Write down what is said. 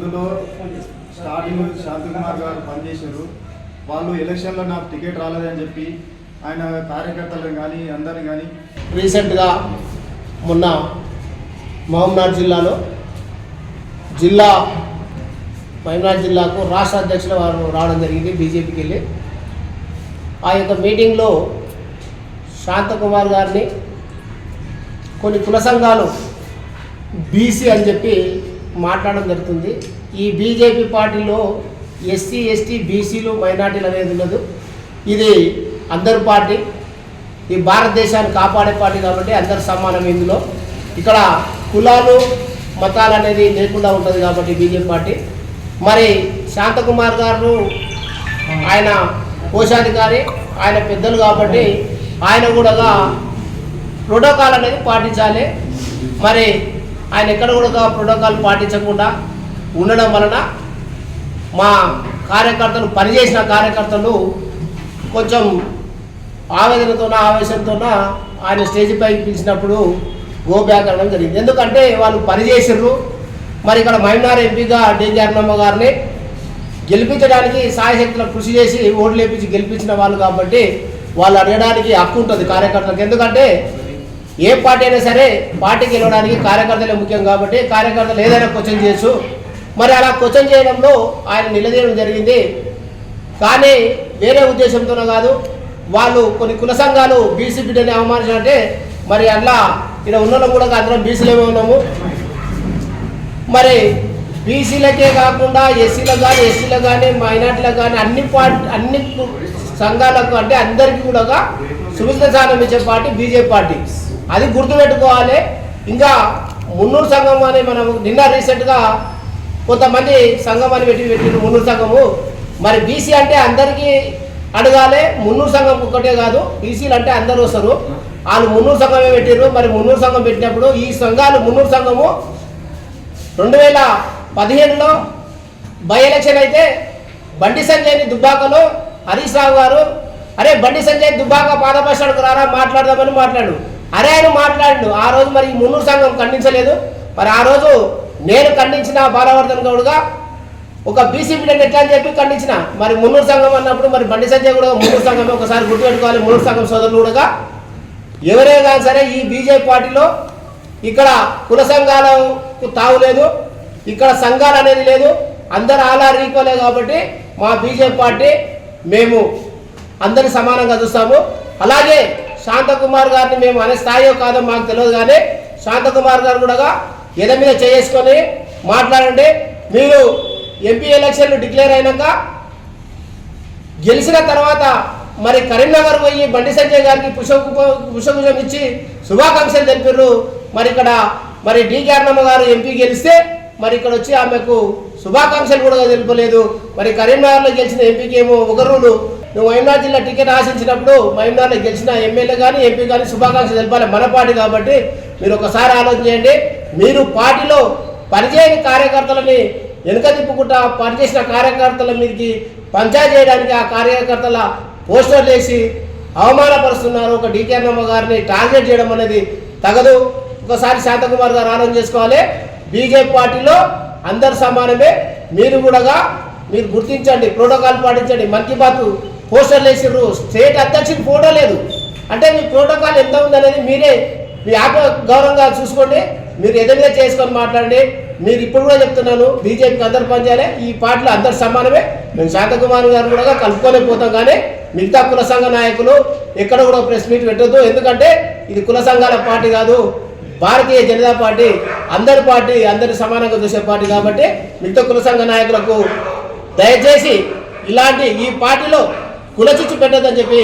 అందులో స్టార్టింగ్ శాంతికుమార్ గారు పనిచేశారు. వాళ్ళు ఎలక్షన్లో నాకు టికెట్ రాలేదని చెప్పి ఆయన కార్యకర్తలను కానీ అందరిని కానీ రీసెంట్గా మొన్న మహబూబ్నాథ్ జిల్లాలో జిల్లా మహబూబ్నాథ్ జిల్లాకు రాష్ట్ర అధ్యక్షులు వారు రావడం జరిగింది బీజేపీకి వెళ్ళి. ఆ యొక్క మీటింగ్లో శాంతకుమార్ గారిని కొన్ని కుల సంఘాలు బీసీ అని చెప్పి మాట్లాడడం జరుగుతుంది. ఈ బీజేపీ పార్టీలో ఎస్సీ ఎస్టీ బీసీలు మైనార్టీలు అనేది ఉండదు. ఇది అందరు పార్టీ ఈ భారతదేశాన్ని కాపాడే పార్టీ కాబట్టి అందరు సమానం ఇందులో. ఇక్కడ కులాలు మతాలు అనేది లేకుండా ఉంటుంది కాబట్టి బీజేపీ పార్టీ. మరి శాంతకుమార్ గారు ఆయన కోశాధికారి ఆయన పెద్దలు కాబట్టి ఆయన కూడా ప్రోటోకాల్ అనేది పాటించాలి. మరి ఆయన ఎక్కడ కూడా ప్రోటోకాల్ పాటించకుండా ఉండడం వలన మా కార్యకర్తలు పనిచేసిన కార్యకర్తలు కొంచెం ఆవేదనతోన ఆవేశంతోన ఆయన స్టేజ్ పైకి పిలిచినప్పుడు గో బ్యాక్ అనడం జరిగింది. ఎందుకంటే వాళ్ళు పనిచేసిర్రు. మరి ఇక్కడ మైనార్ ఎంపీగా డేంజర్నమ్మ గారిని గెలిపించడానికి సాయశక్తుల కృషి చేసి ఓట్లు వేపించి గెలిపించిన వాళ్ళు కాబట్టి వాళ్ళు అడగడానికి హక్కు ఉంటుంది కార్యకర్తలకు. ఎందుకంటే ఏ పార్టీ అయినా సరే పార్టీకి గెలవడానికి కార్యకర్తలే ముఖ్యం కాబట్టి కార్యకర్తలు ఏదైనా క్వశ్చన్ చేయొచ్చు. మరి అలా క్వశ్చన్ చేయడంలో ఆయన నిలదీయడం జరిగింది. కానీ వేరే ఉద్దేశంతోనే కాదు వాళ్ళు కొన్ని కుల సంఘాలు బీసీ బిడ్డని అవమానించాలంటే మరి అట్లా ఇక్కడ ఉన్న కూడా అందరం బీసీలేమే ఉన్నాము. మరి బీసీలకే కాకుండా ఎస్సీలకు కానీ ఎస్సీలకు కానీ మైనార్టీలకు కానీ అన్ని పార్టీ అన్ని సంఘాలకు అంటే అందరికీ కూడా సుమిత స్థానం ఇచ్చే పార్టీ బీజేపీ పార్టీ. అది గుర్తుపెట్టుకోవాలి. ఇంకా మున్నూరు సంఘం అని మనం నిన్న రీసెంట్గా కొంతమంది సంఘం అని పెట్టి పెట్టిండ్రు మున్నూరు సంఘము. మరి బీసీ అంటే అందరికీ అడగాలి మున్నూరు సంఘం ఒక్కటే కాదు బీసీలు అంటే అందరూ వస్తారు. వాళ్ళు మున్నూరు సంఘమే పెట్టారు మరి మున్నూరు సంఘం పెట్టినప్పుడు ఈ సంఘాలు మున్నూరు సంఘము. రెండు వేల పదిహేనులో బై ఎలక్షన్ అయితే బండి సంజయ్ని దుబ్బాకలో హరీష్ రావు గారు అరే బండి సంజయ్ దుబ్బాక పాదపక్షానికి రారా మాట్లాడదామని మాట్లాడు. అరే ఆయన మాట్లాడు ఆ రోజు మరి మున్నూరు సంఘం ఖండించలేదు. మరి ఆ రోజు నేను ఖండించిన బాలవర్ధన్ గౌడ్గా ఒక బీసీ బిడ్డని ఎట్లా అని చెప్పి ఖండించిన. మరి మున్నూరు సంఘం అన్నప్పుడు మరి బండి సంజయ్ కూడా మున్నూరు సంఘం ఒకసారి గుర్తుపెట్టుకోవాలి. మున్నూరు సంఘం సోదరులు కూడా ఎవరే కానీ సరే ఈ బీజేపీ పార్టీలో ఇక్కడ కుల సంఘాలకు తావులేదు ఇక్కడ సంఘాలు అనేది లేదు. అందరు ఆలా ఈక్వలే కాబట్టి మా బీజేపీ పార్టీ మేము అందరిని సమానంగా చూస్తాము. అలాగే శాంతకుమార్ గారిని మేము అనే స్థాయిలో కాదో మాకు తెలియదు కానీ శాంతకుమార్ గారు కూడా ఎద మీద చేసుకొని మాట్లాడండి. మీరు ఎంపీ ఎలక్షన్లు డిక్లేర్ అయినాక గెలిచిన తర్వాత మరి కరీంనగర్ పోయి బండి సంజయ్ గారికి పుష్ప పుష్పగుజం ఇచ్చి శుభాకాంక్షలు తెలిపారు మరి ఇక్కడ మరి డి అన్నమ్మ గారు ఎంపీ గెలిస్తే మరి ఇక్కడ వచ్చి ఆమెకు శుభాకాంక్షలు కూడా తెలుపలేదు. మరి కరీంనగర్లో గెలిచిన ఎంపీకి ఏమో ఒక రూలు నువ్వు మహిమనాథ్ జిల్లా టికెట్ ఆశించినప్పుడు మహిమనాథ్లో గెలిచిన ఎమ్మెల్యే కానీ ఎంపీ కానీ శుభాకాంక్షలు తెలపాలి మన పార్టీ కాబట్టి మీరు ఒకసారి ఆలోచన చేయండి. మీరు పార్టీలో పనిచేయని కార్యకర్తలని వెనుక తిప్పుకుంటా పనిచేసిన కార్యకర్తల మీదకి పంచాయతీ చేయడానికి ఆ కార్యకర్తల పోస్టర్లు వేసి అవమానపరుస్తున్నారు. ఒక డీకే అన్నమ్మ గారిని టార్గెట్ చేయడం అనేది తగదు. ఒకసారి శాంతకుమార్ గారు ఆలోచన చేసుకోవాలి. బీజేపీ పార్టీలో అందరు సమానమే. మీరు కూడా మీరు గుర్తించండి ప్రోటోకాల్ పాటించండి. మన్ కీ బాత్ పోస్టర్లు వేసిర్రు స్టేట్ అధ్యక్షుడు ఫోటో లేదు. అంటే మీ ప్రోటోకాల్ ఎంత ఉందనేది మీరే మీ యాప్ గౌరవంగా చూసుకోండి. మీరు ఎదురుగా చేసుకొని మాట్లాడండి. మీరు ఇప్పుడు కూడా చెప్తున్నాను బీజేపీకి అందరు పనిచేయాలి ఈ పార్టీలో అందరు సమానమే. మేము శాంతకుమార్ గారు కూడా కలుపుకోలేకపోతాం కానీ మిగతా కుల సంఘ నాయకులు ఎక్కడ కూడా ప్రెస్ మీట్ పెట్టద్దు. ఎందుకంటే ఇది కుల సంఘాల పార్టీ కాదు. భారతీయ జనతా పార్టీ అందరి పార్టీ అందరి సమానంగా చూసే పార్టీ కాబట్టి మిగతా కుల సంఘ నాయకులకు దయచేసి ఇలాంటి ఈ పార్టీలో కులచిచ్చు పెట్టదని చెప్పి